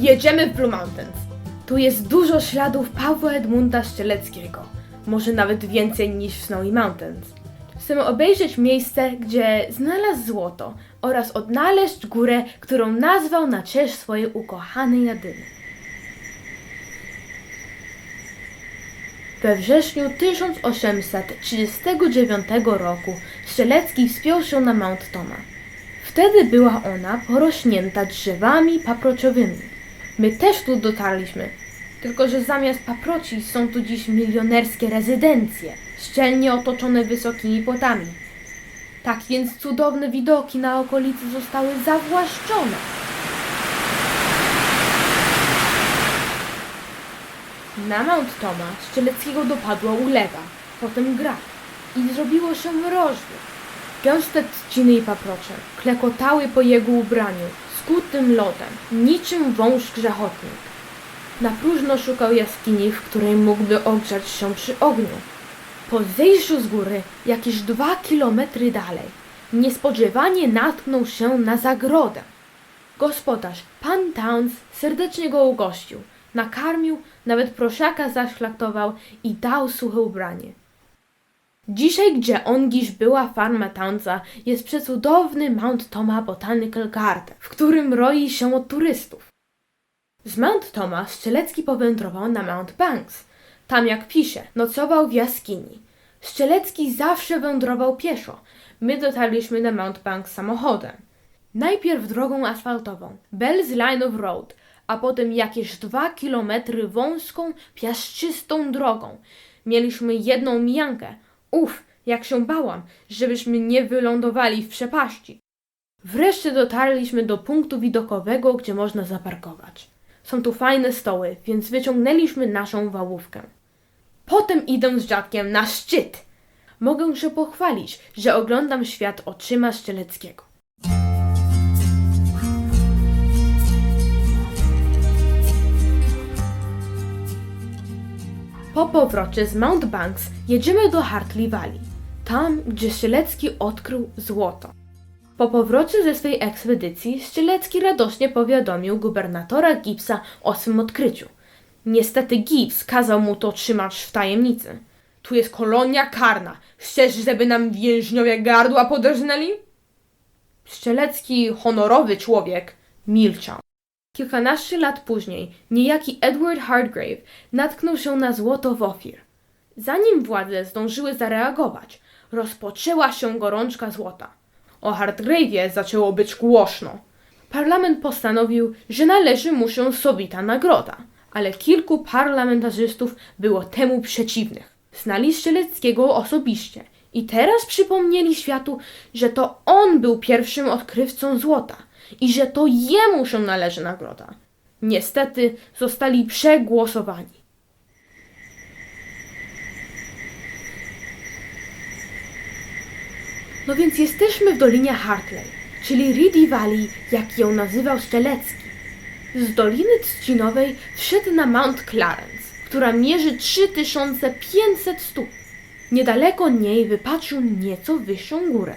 Jedziemy w Blue Mountains. Tu jest dużo śladów Pawła Edmunda Szczeleckiego. Może nawet więcej niż w Snowy Mountains. Chcemy obejrzeć miejsce, gdzie znalazł złoto oraz odnaleźć górę, którą nazwał na cześć swojej ukochanej Jadyny. We wrześniu 1839 roku Strzelecki wspiął się na Mount Toma. Wtedy była ona porośnięta drzewami paprociowymi. My też tu dotarliśmy, tylko że zamiast paproci są tu dziś milionerskie rezydencje, szczelnie otoczone wysokimi płotami. Tak więc cudowne widoki na okolicy zostały zawłaszczone. Na Mount Toma Strzeleckiego dopadła ulewa, potem grad i zrobiło się mroźno. Gęste trzciny i paprocze klekotały po jego ubraniu, skutym lodem, niczym wąż grzechotnik. Na próżno szukał jaskini, w której mógłby ogrzać się przy ogniu. Po zejściu z góry, jakieś dwa kilometry dalej, niespodziewanie natknął się na zagrodę. Gospodarz, pan Towns, serdecznie go ugościł, nakarmił, nawet prosiaka zaszlaktował i dał suche ubranie. Dzisiaj, gdzie ongiż była farma Townsa, jest przecudowny Mount Toma Botanical Garden, w którym roi się od turystów. Z Mount Toma Strzelecki powędrował na Mount Banks. Tam, jak pisze, nocował w jaskini. Strzelecki zawsze wędrował pieszo. My dotarliśmy na Mount Banks samochodem. Najpierw drogą asfaltową, Bell's Line of Road, a potem jakieś dwa kilometry wąską, piaszczystą drogą. Mieliśmy jedną mijankę. Uf, jak się bałam, żebyśmy nie wylądowali w przepaści. Wreszcie dotarliśmy do punktu widokowego, gdzie można zaparkować. Są tu fajne stoły, więc wyciągnęliśmy naszą wałówkę. Potem idę z dziadkiem na szczyt. Mogę się pochwalić, że oglądam świat oczyma Szczeleckiego. Po powrocie z Mount Banks jedziemy do Hartley Valley, tam gdzie Strzelecki odkrył złoto. Po powrocie ze swej ekspedycji Strzelecki radośnie powiadomił gubernatora Gibbsa o swym odkryciu. Niestety Gibbs kazał mu to trzymać w tajemnicy. Tu jest kolonia karna. Chcesz, żeby nam więźniowie gardła poderżnęli? Strzelecki, honorowy człowiek, milczał. Kilkanaście lat później niejaki Edward Hardgrave natknął się na złoto w Ofir. Zanim władze zdążyły zareagować, rozpoczęła się gorączka złota. O Hardgrave'ie zaczęło być głośno. Parlament postanowił, że należy mu się sobita nagroda, ale kilku parlamentarzystów było temu przeciwnych. Znali Strzeleckiego osobiście i teraz przypomnieli światu, że to on był pierwszym odkrywcą złota i że to jemu się należy nagroda. Niestety zostali przegłosowani. No więc jesteśmy w Dolinie Hartley, czyli Reedy Valley, jak ją nazywał Szczelecki. Z Doliny Trzcinowej wszedł na Mount Clarence, która mierzy 3500 stóp. Niedaleko niej wypatrzył nieco wyższą górę.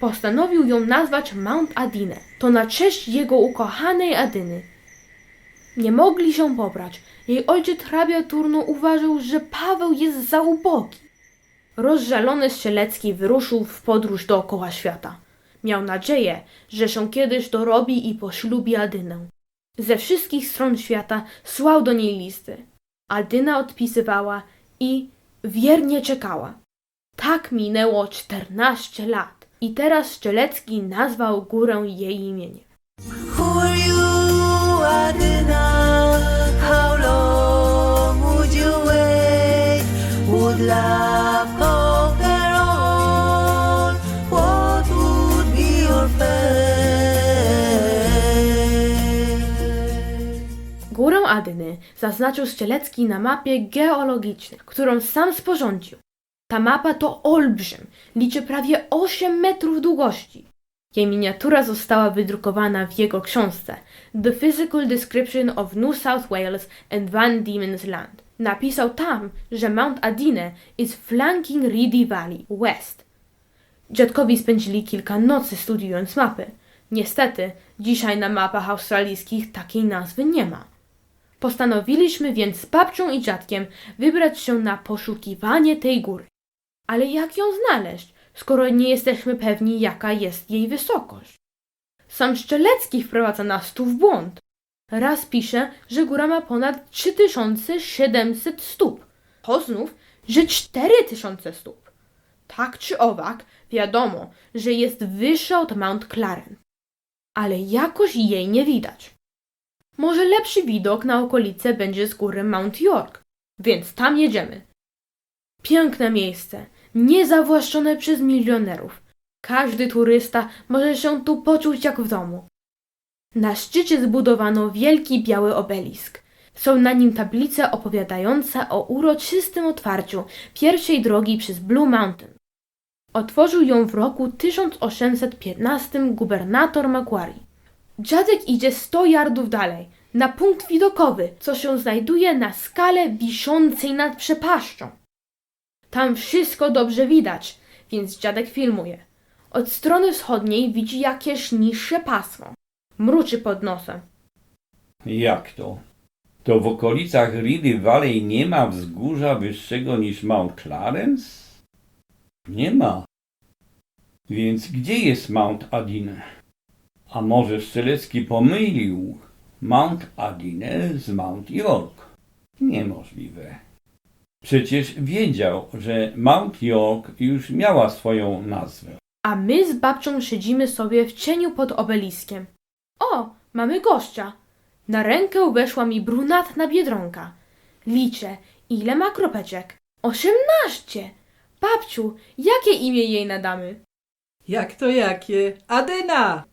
Postanowił ją nazwać Mount Adine, to na cześć jego ukochanej Adyny. Nie mogli się pobrać. Jej ojciec hrabia Turno uważał, że Paweł jest za ubogi. Rozżalony Strzelecki wyruszył w podróż dookoła świata. Miał nadzieję, że się kiedyś dorobi i poślubi Adynę. Ze wszystkich stron świata słał do niej listy. Adyna odpisywała i wiernie czekała. Tak minęło czternaście lat i teraz Strzelecki nazwał górę jej imieniem. Who are you, Adina? How long would you wait? Would love conquer all? What would be your fate? Górę Adyny zaznaczył Strzelecki na mapie geologicznej, którą sam sporządził. Ta mapa to olbrzym, liczy prawie 8 metrów długości. Jej miniatura została wydrukowana w jego książce The Physical Description of New South Wales and Van Diemen's Land. Napisał tam, że Mount Adine is flanking Reedy Valley West. Dziadkowi spędzili kilka nocy studiując mapy. Niestety, dzisiaj na mapach australijskich takiej nazwy nie ma. Postanowiliśmy więc z babcią i dziadkiem wybrać się na poszukiwanie tej góry. Ale jak ją znaleźć, skoro nie jesteśmy pewni, jaka jest jej wysokość? Sam Szczelecki wprowadza nas tu w błąd. Raz pisze, że góra ma ponad 3700 stóp. To znów, że 4000 stóp. Tak czy owak, wiadomo, że jest wyższa od Mount Clarence. Ale jakoś jej nie widać. Może lepszy widok na okolice będzie z góry Mount York, więc tam jedziemy. Piękne miejsce, niezawłaszczone przez milionerów. Każdy turysta może się tu poczuć jak w domu. Na szczycie zbudowano wielki biały obelisk. Są na nim tablice opowiadające o uroczystym otwarciu pierwszej drogi przez Blue Mountain. Otworzył ją w roku 1815 gubernator Macquarie. Dziadek idzie 100 yardów dalej, na punkt widokowy, co się znajduje na skale wiszącej nad przepaścią. Tam wszystko dobrze widać, więc dziadek filmuje. Od strony wschodniej widzi jakieś niższe pasmo. Mruczy pod nosem. Jak to? To w okolicach Ridy Valley nie ma wzgórza wyższego niż Mount Clarence? Nie ma. Więc gdzie jest Mount Adine? A może Strzelecki pomylił Mount Adine z Mount York? Niemożliwe. Przecież wiedział, że Mount York już miała swoją nazwę. A my z babcią siedzimy sobie w cieniu pod obeliskiem. O, mamy gościa. Na rękę weszła mi brunatna biedronka. Liczę, ile ma kropeczek. Osiemnaście! Babciu, jakie imię jej nadamy? Jak to jakie? Adyna!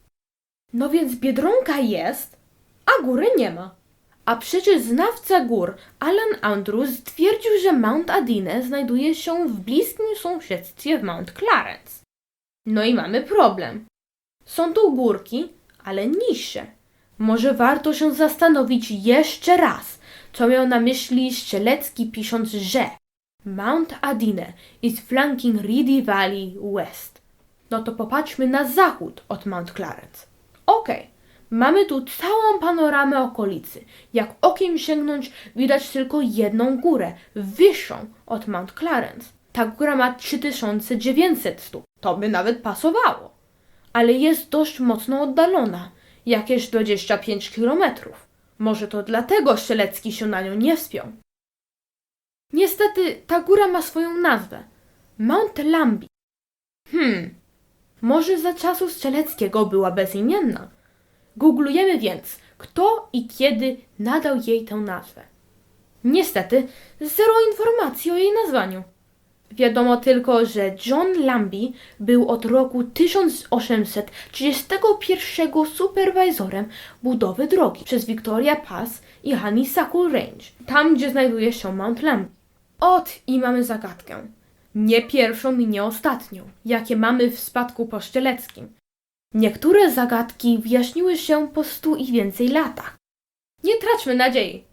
No więc biedronka jest, a góry nie ma. A przecież znawca gór Alan Andrews stwierdził, że Mount Adine znajduje się w bliskim sąsiedztwie w Mount Clarence. No i mamy problem. Są tu górki, ale niższe. Może warto się zastanowić jeszcze raz, co miał na myśli Strzelecki pisząc, że Mount Adine is flanking Reedy Valley West. No to popatrzmy na zachód od Mount Clarence. Okej, mamy tu całą panoramę okolicy. Jak okiem sięgnąć, widać tylko jedną górę, wyższą od Mount Clarence. Ta góra ma 3900 stóp. To by nawet pasowało. Ale jest dość mocno oddalona, jakieś 25 kilometrów. Może to dlatego Strzelecki się na nią nie wspiął. Niestety, ta góra ma swoją nazwę. Mount Lambi. Hmm, może za czasów Strzeleckiego była bezimienna. Googlujemy więc, kto i kiedy nadał jej tę nazwę. Niestety, zero informacji o jej nazwaniu. Wiadomo tylko, że John Lambie był od roku 1831 superwajzorem budowy drogi przez Victoria Pass i Honeysuckle Range, tam gdzie znajduje się Mount Lambie. Ot i mamy zagadkę. Nie pierwszą i nie ostatnią, jakie mamy w spadku poszczeleckim. Niektóre zagadki wyjaśniły się po stu i więcej latach. Nie traćmy nadziei.